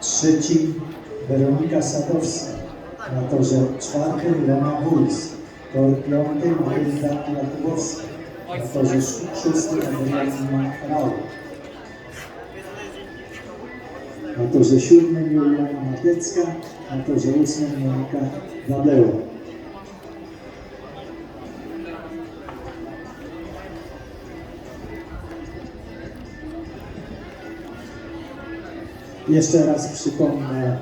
trzeci Weronika Sadowska, na torze czwartym Lena Wójs, tor piąty Magda Jakubowska, na torze szó- szóstym Adrianna Rau, na torze siódmym Juliana Matecka, na torze ósmym Monika Wadeła. Jeszcze raz przypomnę.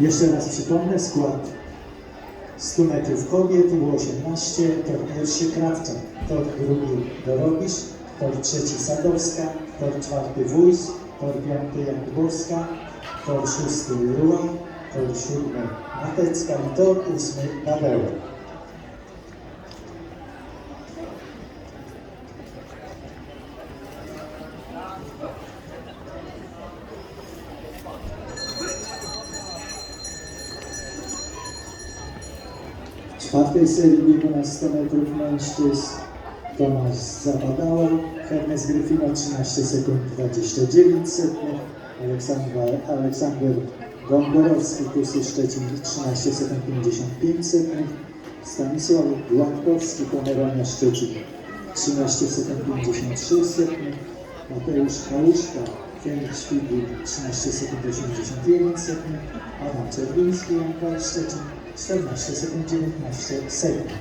Jeszcze raz przypomnę skład. 100 metrów kobiet, U18, tor pierwszy Krawca, tor drugi Dorobisz, tor trzeci Sadowska, tor czwarty Wójs, tor piąty Jakubowska, tor szósty Ruła, tor siódmy Matecka i tor ósmy Badeła. Czwartej serii biegu na 100 metrów mężczyzn. Tomasz Zabadała, Hermes Gryfino 13 sekund 29 sekund, Aleksander, Aleksander Gądorowski, Kusy Szczecin 13 sekund 55 sekund, Stanisław Gładkowski, Pomerania Szczecin 13 sekund 53 sekund, Mateusz Kałuszka, Fenix Świdnik 13 sekund 81 sekund, Adam Czerwiński, Jankal Szczecin 14 sekund 19 sekund.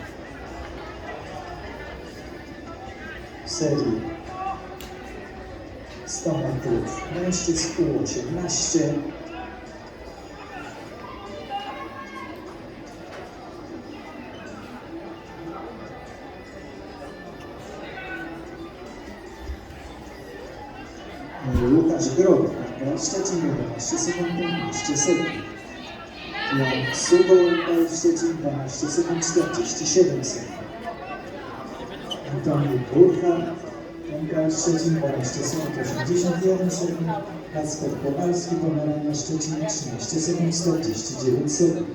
W serii 100 metrów mężczyzn U18 Łukasz Grobek, Szczecin 11 sekund 15 sekund. Jan Suboł, Szczecin 12 sekund 47 sekund. Antoni Burcha, MKS Szczecin 12 sekund 81 sekund. Kacper Kowalski, Pomerania Szczecin 13 sekund 49 sekund.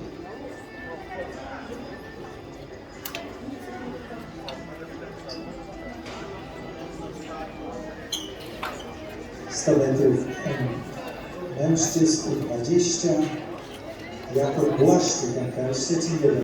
Sto metrów mężczyzn 20 E a proposta da se seria